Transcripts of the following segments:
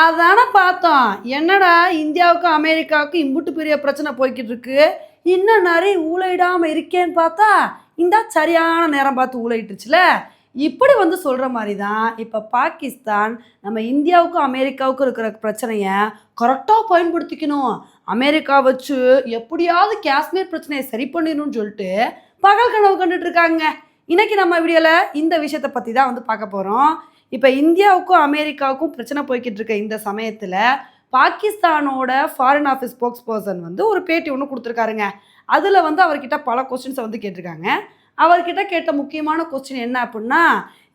அதான பார்த்தோம். என்னடா இந்தியாவுக்கும் அமெரிக்காவுக்கும் இம்புட்டு பெரிய பிரச்சனை போய்கிட்டு இருக்கு இன்னும் நிறைய ஊழையிடாமல் இருக்கேன்னு பார்த்தா இந்த சரியான நேரம் பார்த்து ஊழையிட்டுச்சுல இப்படி வந்து சொல்கிற மாதிரி தான் இப்போ பாகிஸ்தான் நம்ம இந்தியாவுக்கும் அமெரிக்காவுக்கும் இருக்கிற பிரச்சனையை கரெக்டாக பயன்படுத்திக்கணும். அமெரிக்கா வச்சு எப்படியாவது காஷ்மீர் பிரச்சனையை சரி பண்ணிடணும்னு சொல்லிட்டு பகல் கனவு கண்டுட்டு இருக்காங்க. இன்னைக்கு நம்ம வீடியோவில் இந்த விஷயத்தை பற்றி தான் வந்து பார்க்க போகிறோம் இப்போ இந்தியாவுக்கும் அமெரிக்காவுக்கும் பிரச்சனை போய்கிட்டு இருக்க இந்த சமயத்தில் பாகிஸ்தானோட ஃபாரின் ஆஃபீஸ் ஸ்போக்ஸ் பர்சன் வந்து ஒரு பேட்டி ஒன்று கொடுத்துருக்காருங்க. அதில் வந்து அவர்கிட்ட பல கொஸ்டின்ஸை வந்து கேட்டிருக்காங்க. அவர்கிட்ட கேட்ட முக்கியமான கொஸ்டின் என்ன அப்படின்னா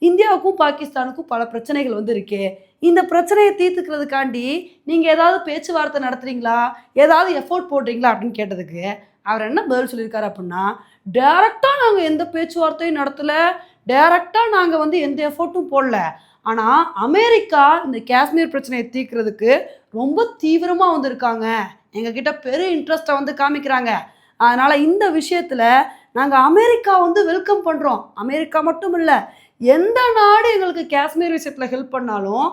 இந்தியாவுக்கும் பாகிஸ்தானுக்கும் பல பிரச்சனைகள் வந்து இருக்கு. இந்த பிரச்சனையை தீர்த்துக்கிறதுக்காண்டி நீங்கள் ஏதாவது பேச்சுவார்த்தை நடத்துறீங்களா? ஏதாவது எஃபோர்ட் போடுறீங்களா? அப்படின்னு கேட்டதுக்கு அவர் என்ன பதில் சொல்லியிருக்காரு அப்படின்னா டேரெக்டாக நாங்கள் எந்த பேச்சுவார்த்தையும் நடத்தலை. டேரெக்டாக நாங்கள் வந்து எந்த எஃபோர்ட்டும் போடல. ஆனால் அமெரிக்கா இந்த காஷ்மீர் பிரச்சனையை தீர்க்கிறதுக்கு ரொம்ப தீவிரமாக வந்திருக்காங்க. எங்ககிட்ட பெரிய இன்ட்ரெஸ்ட்டை வந்து காமிக்கிறாங்க. அதனால் இந்த விஷயத்தில் நாங்கள் அமெரிக்கா வந்து வெல்கம் பண்ணுறோம் அமெரிக்கா மட்டும் இல்லை எந்த நாடு எங்களுக்கு காஷ்மீர் விஷயத்தில் ஹெல்ப் பண்ணாலும்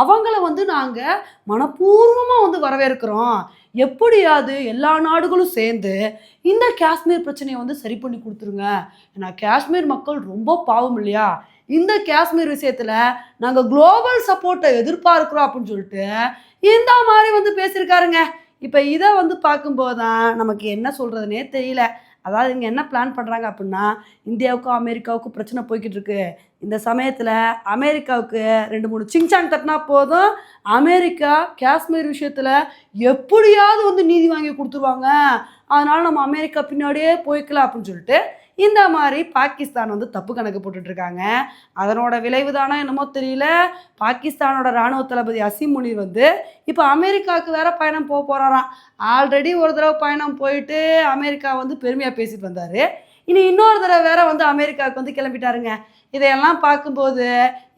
அவங்கள வந்து நாங்கள் மனப்பூர்வமாக வந்து வரவேற்கிறோம். எப்படியாவது எல்லா நாடுகளும் சேர்ந்து இந்த காஷ்மீர் பிரச்சனையை வந்து சரி பண்ணி கொடுத்துருங்க. ஏன்னா காஷ்மீர் மக்கள் ரொம்ப பாவம் இல்லையா? இந்த காஷ்மீர் விஷயத்தில் நாங்கள் குளோபல் சப்போர்ட்டை எதிர்பார்க்குறோம் அப்படின்னு சொல்லிட்டு இந்த மாதிரி வந்து பேசியிருக்காருங்க. இப்போ இதை வந்து பார்க்கும்போது தான் நமக்கு என்ன சொல்கிறதுனே தெரியல. அதாவது இங்கே என்ன பிளான் பண்ணுறாங்க அப்படின்னா இந்தியாவுக்கும் அமெரிக்காவுக்கும் பிரச்சனை போய்கிட்டு இருக்கு. இந்த சமயத்தில் அமெரிக்காவுக்கு ரெண்டு மூணு சிங்சாங் தட்டினா போதும். அமெரிக்கா காஷ்மீர் விஷயத்தில் எப்படியாவது வந்து நீதி வாங்கி கொடுத்துருவாங்க. அதனால் நம்ம அமெரிக்கா பின்னாடியே போய்க்கலாம் அப்படின்னு சொல்லிட்டு இந்த மாதிரி பாகிஸ்தான் வந்து தப்பு கணக்கு போட்டுட்டு இருக்காங்க அதனோட விளைவு தானோ என்னமோ தெரியல. பாகிஸ்தானோட ராணுவ தளபதி அசீம் முனீர் வந்து இப்போ அமெரிக்காவுக்கு வேற பயணம் போக போகிறாராம் ஆல்ரெடி ஒரு தடவை பயணம் போயிட்டு அமெரிக்கா வந்து பெருமையாக பேசிட்டு வந்தார். இனி இன்னொரு தடவை வேற வந்து அமெரிக்காவுக்கு வந்து கிளம்பிட்டாருங்க. இதையெல்லாம் பார்க்கும்போது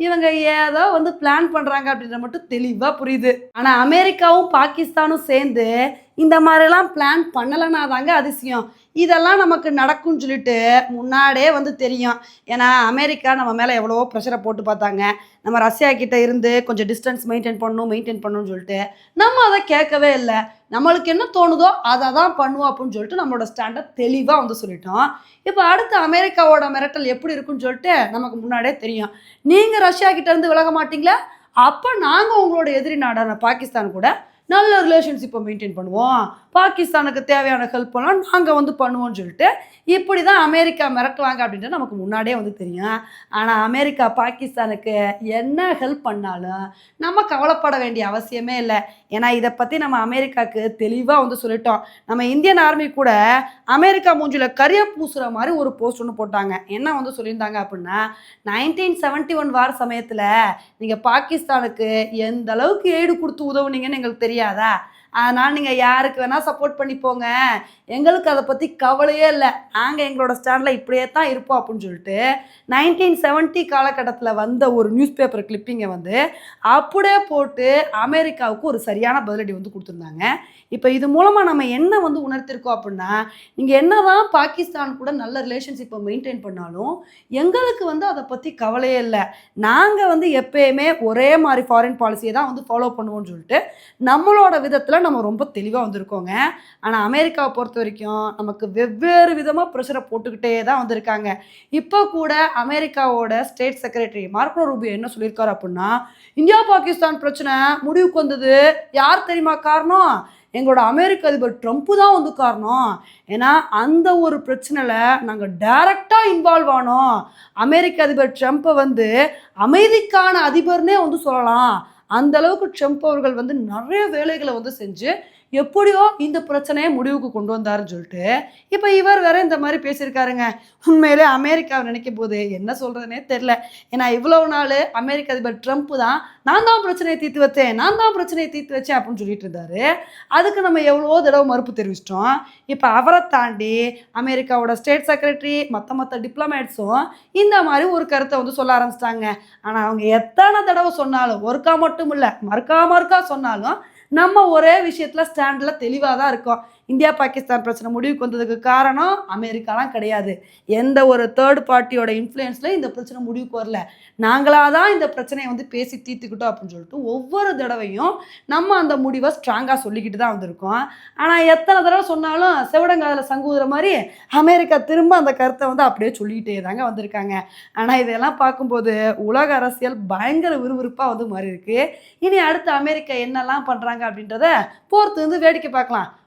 இவங்க ஏதோ வந்து பிளான் பண்ணுறாங்க அப்படின்ற மட்டும் தெளிவாக புரியுது. ஆனால் அமெரிக்காவும் பாகிஸ்தானும் சேர்ந்து இந்த மாதிரிலாம் பிளான் பண்ணலைன்னா தாங்க அதிசயம். இதெல்லாம் நமக்கு நடக்கும்னு சொல்லிட்டு முன்னாடியே வந்து தெரியும். ஏன்னா அமெரிக்கா நம்ம மேலே எவ்வளோ ப்ரெஷரை போட்டு பார்த்தாங்க. நம்ம ரஷ்யா கிட்ட இருந்து கொஞ்சம் டிஸ்டன்ஸ் மெயின்டைன் பண்ணணும் மெயின்டைன் பண்ணணும்னு சொல்லிட்டு நம்ம அதை கேட்கவே இல்லை. நம்மளுக்கு என்ன தோணுதோ அதை தான் பண்ணுவோம் அப்படின்னு சொல்லிட்டு நம்மளோட ஸ்டாண்டை தெளிவாக வந்து சொல்லிட்டோம். இப்போ அடுத்து அமெரிக்காவோட மிரட்டல் எப்படி இருக்குன்னு சொல்லிட்டு நமக்கு முன்னாடியே தெரியும். நீங்கள் ரஷ்யா கிட்ட இருந்து விலக மாட்டீங்களா? அப்போ நாங்கள் உங்களோட எதிரி நாடான பாகிஸ்தான் கூட நல்ல ரிலேஷன்ஷிப்பை மெயின்டைன் பண்ணுவோம். பாகிஸ்தானுக்கு தேவையான ஹெல்ப் எல்லாம் நாங்கள் வந்து பண்ணுவோம்னு சொல்லிட்டு இப்படி தான் அமெரிக்கா மிரட்டுவாங்க அப்படின்ட்டு நமக்கு முன்னாடியே வந்து தெரியும். ஆனால் அமெரிக்கா பாகிஸ்தானுக்கு என்ன ஹெல்ப் பண்ணாலும் நம்ம கவலைப்பட வேண்டிய அவசியமே இல்லை. ஏன்னா இதை பற்றி நம்ம அமெரிக்காவுக்கு தெளிவாக வந்து சொல்லிட்டோம். நம்ம இந்தியன் ஆர்மி கூட அமெரிக்கா மூஞ்சியில் கரிய பூசுகிற மாதிரி ஒரு போஸ்ட் ஒன்று போட்டாங்க. என்ன வந்து சொல்லியிருந்தாங்க அப்படின்னா நைன்டீன் செவன்ட்டி ஒன் வார் சமயத்தில் நீங்கள் பாகிஸ்தானுக்கு எந்த அளவுக்கு ஏடு கொடுத்து உதவுனீங்கன்னு எங்களுக்கு தெரியாதா? அதனால் நீங்கள் யாருக்கு வேணால் சப்போர்ட் பண்ணி போங்க. எங்களுக்கு அதை பற்றி கவலையே இல்லை. நாங்கள் எங்களோட ஸ்டாண்டில் இப்படியே தான் இருப்போம் அப்படின்னு சொல்லிட்டு நைன்டீன் செவன்ட்டி காலகட்டத்தில் வந்த ஒரு நியூஸ் பேப்பர் கிளிப்பிங்கை வந்து அப்படியே போட்டு அமெரிக்காவுக்கு ஒரு சரியான பதிலடி வந்து கொடுத்துருந்தாங்க. இப்போ இது மூலமாக நம்ம என்ன வந்து உணர்த்திருக்கோம் அப்படின்னா நீங்கள் என்ன தான் பாகிஸ்தான் கூட நல்ல ரிலேஷன்ஷிப்பை மெயின்டைன் பண்ணாலும் எங்களுக்கு வந்து அதை பற்றி கவலையே இல்லை. நாங்கள் வந்து எப்பயுமே ஒரே மாதிரி ஃபாரின் பாலிசியை தான் வந்து ஃபாலோ பண்ணுவோம்னு சொல்லிட்டு நம்மளோட விதத்தில் நம்ம ரொம்ப தெளிவாக வந்திருக்கோங்க. ஆனால் அமெரிக்காவை பொறுத்த வரைக்கும் நமக்கு வெவ்வேறு விதமாக ப்ரெஷரை போட்டுக்கிட்டே தான் வந்திருக்காங்க. இப்போ கூட அமெரிக்காவோட ஸ்டேட் செக்ரட்டரி மார்க்கோ ரூபியோ என்ன சொல்லியிருக்காரு அப்படின்னா இந்தியா பாகிஸ்தான் பிரச்சனை முடிவுக்கு வந்தது யார் தெரியுமா காரணம்? எங்களோட அமெரிக்க அதிபர் ட்ரம்ப்பு தான் வந்து காரணம். ஏன்னா அந்த ஒரு பிரச்சனையில் நாங்கள் டைரக்டாக இன்வால்வ் ஆனோம். அமெரிக்க அதிபர் ட்ரம்ப்பை வந்து அமைதிக்கான அதிபர்னே வந்து சொல்லலாம். அந்த அளவுக்கு ட்ரம்ப் அவர்கள் வந்து நிறைய வேலைகளை வந்து செஞ்சு எப்படியோ இந்த பிரச்சனையை முடிவுக்கு கொண்டு வந்தாருன்னு சொல்லிட்டு இப்போ இவர் வேற இந்த மாதிரி பேசியிருக்காருங்க. உண்மையிலே அமெரிக்காவை நினைக்கும் போது என்ன சொல்கிறதுனே தெரில ஏன்னா இவ்வளவு நாள் அமெரிக்க அதிபர் ட்ரம்ப் தான் நான் தான் பிரச்சனையை தீர்த்து வச்சேன் நான் தான் பிரச்சனையை தீர்த்து வச்சேன் அப்படின்னு சொல்லிட்டு இருந்தாரு. அதுக்கு நம்ம எவ்வளோ தடவை மறுப்பு தெரிவிச்சிட்டோம். இப்போ அவரை தாண்டி அமெரிக்காவோட ஸ்டேட் செக்ரட்டரி மற்ற மற்ற டிப்ளமேட்ஸும் இந்த மாதிரி ஒரு கருத்தை வந்து சொல்ல ஆரம்பிச்சிட்டாங்க. ஆனால் அவங்க எத்தனை தடவை சொன்னாலும் ஒருக்கா மட்டும் இல்லை மறுக்கா மறுக்கா சொன்னாலும் நம்ம ஒரே விஷயத்தில் ஸ்டாண்டில் தெளிவாக தான் இருக்கோம். இந்தியா பாகிஸ்தான் பிரச்சனை முடிவுக்கு வந்ததுக்கு காரணம் அமெரிக்காலாம் கிடையாது. எந்த ஒரு தேர்ட் பார்ட்டியோட இன்ஃப்ளூயன்ஸில் இந்த பிரச்சனை முடிவுக்கு வரல. நாங்களாக தான் இந்த பிரச்சனையை வந்து பேசி தீர்த்துக்கிட்டோம் அப்படின்னு சொல்லிட்டு ஒவ்வொரு தடவையும் நம்ம அந்த முடிவை ஸ்ட்ராங்காக சொல்லிக்கிட்டு தான் வந்திருக்கோம். ஆனால் எத்தனை தடவை சொன்னாலும் செவடங்காதில் சங்குதுற மாதிரி அமெரிக்கா திரும்ப அந்த கருத்தை வந்து அப்படியே சொல்லிக்கிட்டே தாங்க வந்திருக்காங்க. ஆனால் இதெல்லாம் பார்க்கும்போது உலக அரசியல் பயங்கர விறுவிறுப்பாக வந்து மாறி இருக்கு இனி அடுத்து அமெரிக்கா என்னெல்லாம் பண்ணுறாங்க அப்படின்றத போர்த்து வந்து வேடிக்கை பார்க்கலாம்.